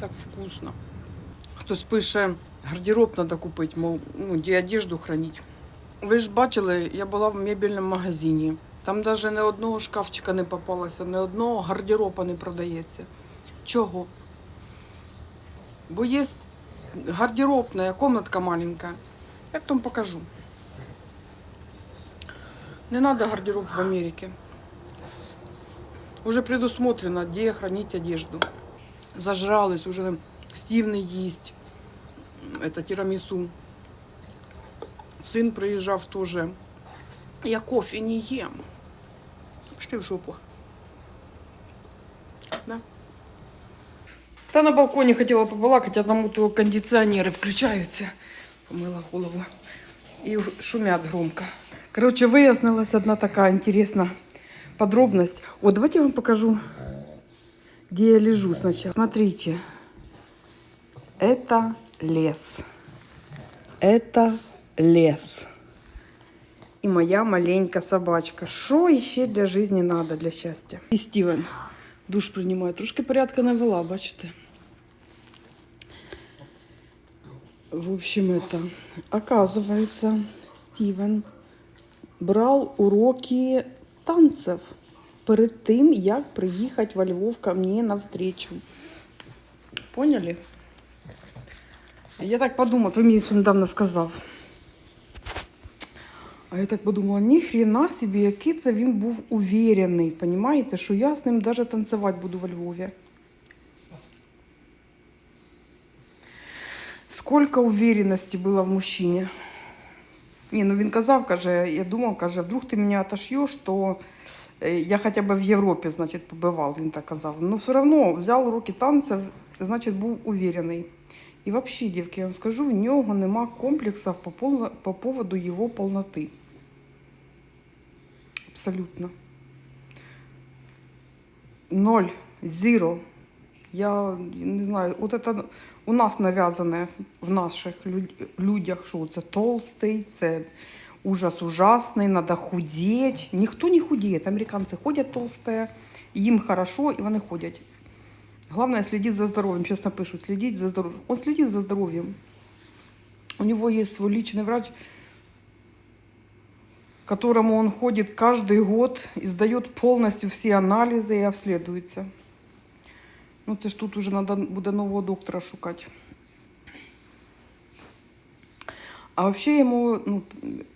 Так вкусно. Хтось пише, гардероб треба купити, мов, ну, де одежду хранити. Ви ж бачили, я була в мебельному магазині. Там навіть не одного шкафчика не попалося, не одного гардероба не продається. Чого? Бо є гардеробна комнатка маленька. Я потом покажу. Не надо гардероб в Америке. Уже предусмотрено, где хранить одежду. Зажрались, уже Стив не їсть. Это тирамису. Сын приїжджав теж. Я кофе не ем. Пішли в жопу. Да? Та на балконі хотіла побалакати, а там то кондиціонери включаються. Помила голову. И шумят громко. Короче, выяснилась одна такая интересная подробность. Вот давайте я вам покажу, где я лежу сначала. Смотрите. Это лес. Это лес. И моя маленькая собачка. Что еще для жизни надо, для счастья? И Стивен душ принимает. Трошки порядка навела, бачите? В общем, это, оказывается, Стівен брав уроки танців перед тим, як приїхати во Львов ко мне навстречу. Поняли? Я так подумала, ви мені це недавно сказав. А я так подумала, ні хрена собі, який це він був уверений, понімаєте, що я з ним навіть танцювати буду во Львові. Сколько уверенности было в мужчине. Ні, ну він казав, каже, я думав, каже, вдруг ти мене отошьєш, то е, я хоча б в Європі, значить, побивав, він так казав. Ну, все одно взяв уроки танців, значить, був уверений. І взагалі, дівки, я вам скажу, в нього нема комплексів по, полно, по поводу його повноти. Абсолютно. Ноль, зеро. Я не знаю, от это у нас нав'язане в наших людях, що це толстий, це ужас ужасний, треба худеть. Ніхто не худеє. Американці ходять толсті, їм хорошо, і вони ходять. Главное следить за здоровьем. Сейчас напишу, следить за здоровьем. Он следит за здоровьем. У него есть свой личный врач, к которому он ходит каждый год и сдает полностью все анализы и обследуется. Ну, це ж тут уже надо буде нового доктора шукати. А вообще ему, ну,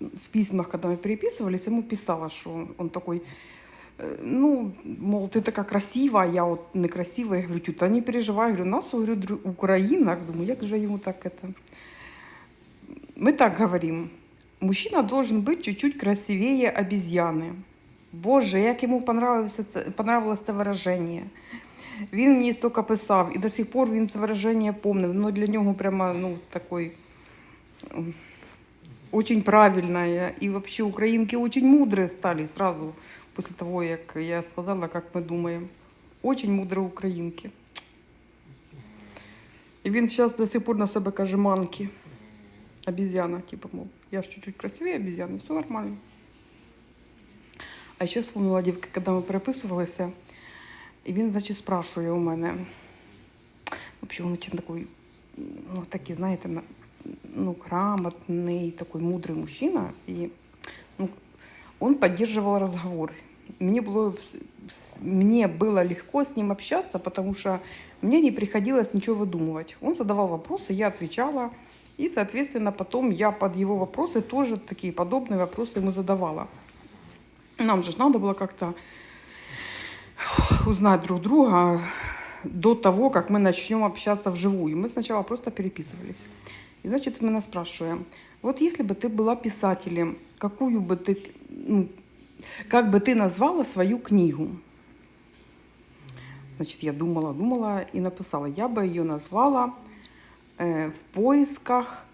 в письмах, когда мы переписывались, ему писала, что он такой, э, ну, мол, ты такая красивая, а я вот некрасивая. Я говорю, тю, та не переживай, я говорю, нас, говорю, дру- Украина. Думаю, як же ему так это... Мы так говорим, мужчина должен быть чуть-чуть красивее обезьяны. Боже, як йому понравилося це, понравилось це вираження. Він мені стільки писав, і до сих пор він це вираження помнив. Ну, для нього прямо, ну, такой м, очень правильное. И вообще украинки очень мудрые стали сразу после того, как я сказала, как мы думаем. Очень мудрые українки. І він зараз до сих пор на себе каже манки. Обезьяна, типа, мол, я ж чуть-чуть красивее обезьяны, все нормально. А ще вспомнила дівки, коли ми переписувалися, і він, значить, спрашує у мене. Взагалі, він очень такий, ну, такий, знаєте, на- ну, грамотный, такой мудрый мужчина. И ну, он поддерживал разговор. Мне было, мне было легко с ним общаться, потому что мне не приходилось ничего выдумывать. Он задавал вопросы, я отвечала. И, соответственно, потом я под его вопросы тоже такие подобные вопросы ему задавала. Нам же надо было как-то узнать друг друга до того, как мы начнем общаться вживую. Мы сначала просто переписывались. И значит, мы нас спрашиваем, вот если бы ты была писателем, какую бы ты, ну, как бы ты назвала свою книгу? Значит, я думала, думала и написала. Я бы ее назвала э, «В поисках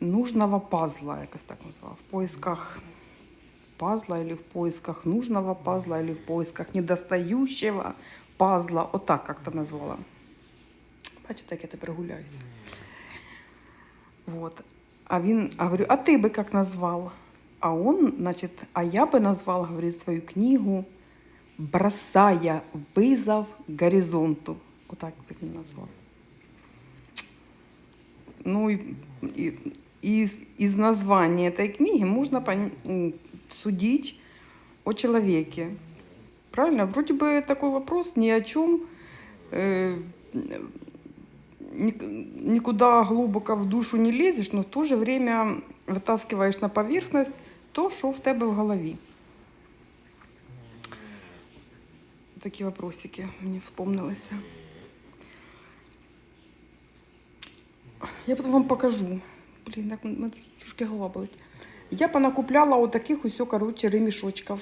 нужного пазла», якось так назвала. «В поисках пазла» или «В поисках нужного пазла» или «В поисках недостающего пазла». Отак как-то назвала. Бачите, як я тепер гуляюся. Вот. А він, а говорю, а ти би як назвал? А он, значит, а я бы назвал, говорит, свою книгу «Бросая вызов горизонту». Отак би він назвав. Ну, и, и, из, из названия этой книги можно пон- судить о человеке. Правильно? Вроде бы такой вопрос ни о чем, э, никуда глубоко в душу не лезешь, но в то же время вытаскиваешь на поверхность то, что в тебе в голове. Такі вопросики мені вспомнилися. Я потім вам покажу. Блін, так трошки голова болить. Я понакупляла отаких ось, коротше, ремішочків.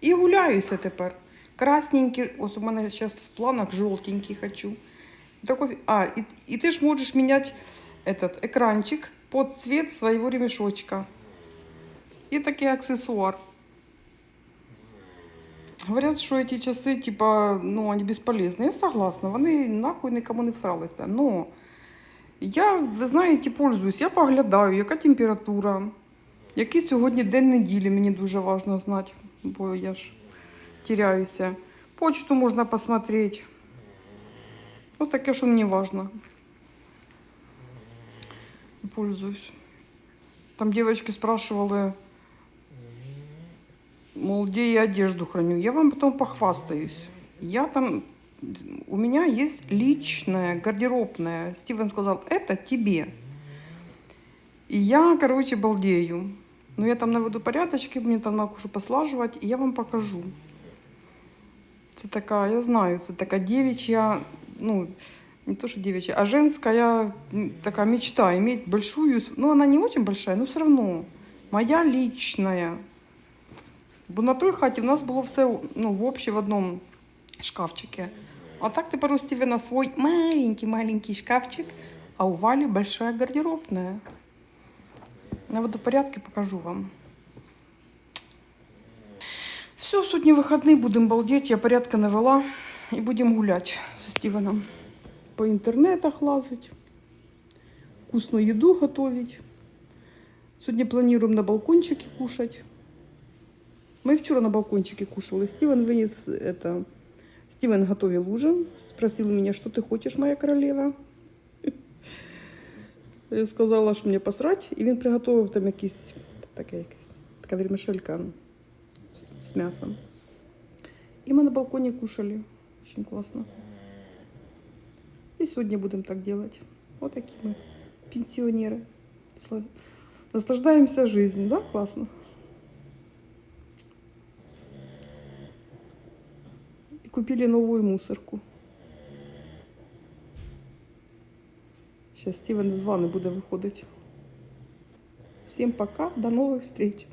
І гуляюся тепер. Красненькі, ось у мене зараз в планах жовтенький хочу. Такой, а, и, и ты ж можешь менять этот экранчик под цвет своего ремешочка. И такой аксессуар. Говорят, що эти часи, типа, ну, они бесполезны. Я согласна, вони нахуй никому не всралися. Но я, ви знаєте, пользуюсь, я поглядаю, яка температура, який сьогодні день неділі, мені дуже важливо знати, бо я ж теряюся. Почту можна посмотреть. Вот таке, що мені важно. Пользуюсь. Там девочки спрашивали, мол, где я одежду храню. Я вам потом похвастаюсь. Я там, у меня есть личная гардеробная. Стивен сказал, это тебе. И я, короче, балдею. Ну, я там наведу порядочки, мне там надо кое-что послаживать, и я вам покажу. Це така, я знаю, це така девичья, ну, не то, что девичья, а женская м, такая мечта, иметь большую, с- ну, она не очень большая, но все равно, моя личная. Бо на той хаті в нас було все ну, в общі в одному шкафчике. А так тепер у Стивена свой маленький-маленький шкафчик, а у Вали большая гардеробная. Наведу порядки, покажу вам. Все, сьогодні вихідний, будемо балдеть, я порядка навела і будемо гуляти зі Стівеном. По інтернетах лазить, вкусну їду готовить. Сьогодні плануємо на балкончике кушать. Мы вчера на балкончике кушали. Стивен вынес это. Стивен готовил ужин. Спросил у меня, что ты хочешь, моя королева. Я сказала, що мені посрать. І він приготував там якісь таке, якась, така вермішелька з, з м'ясом. І ми на балконі кушали. Очень класно. І сьогодні будемо так делать. Вот такі ми пенсіонери. Сла- Наслаждаемся жизнью, да? Классно. И купили новую мусорку. Сейчас Стивен из ванны буде виходити. Всім пока, до нових встреч.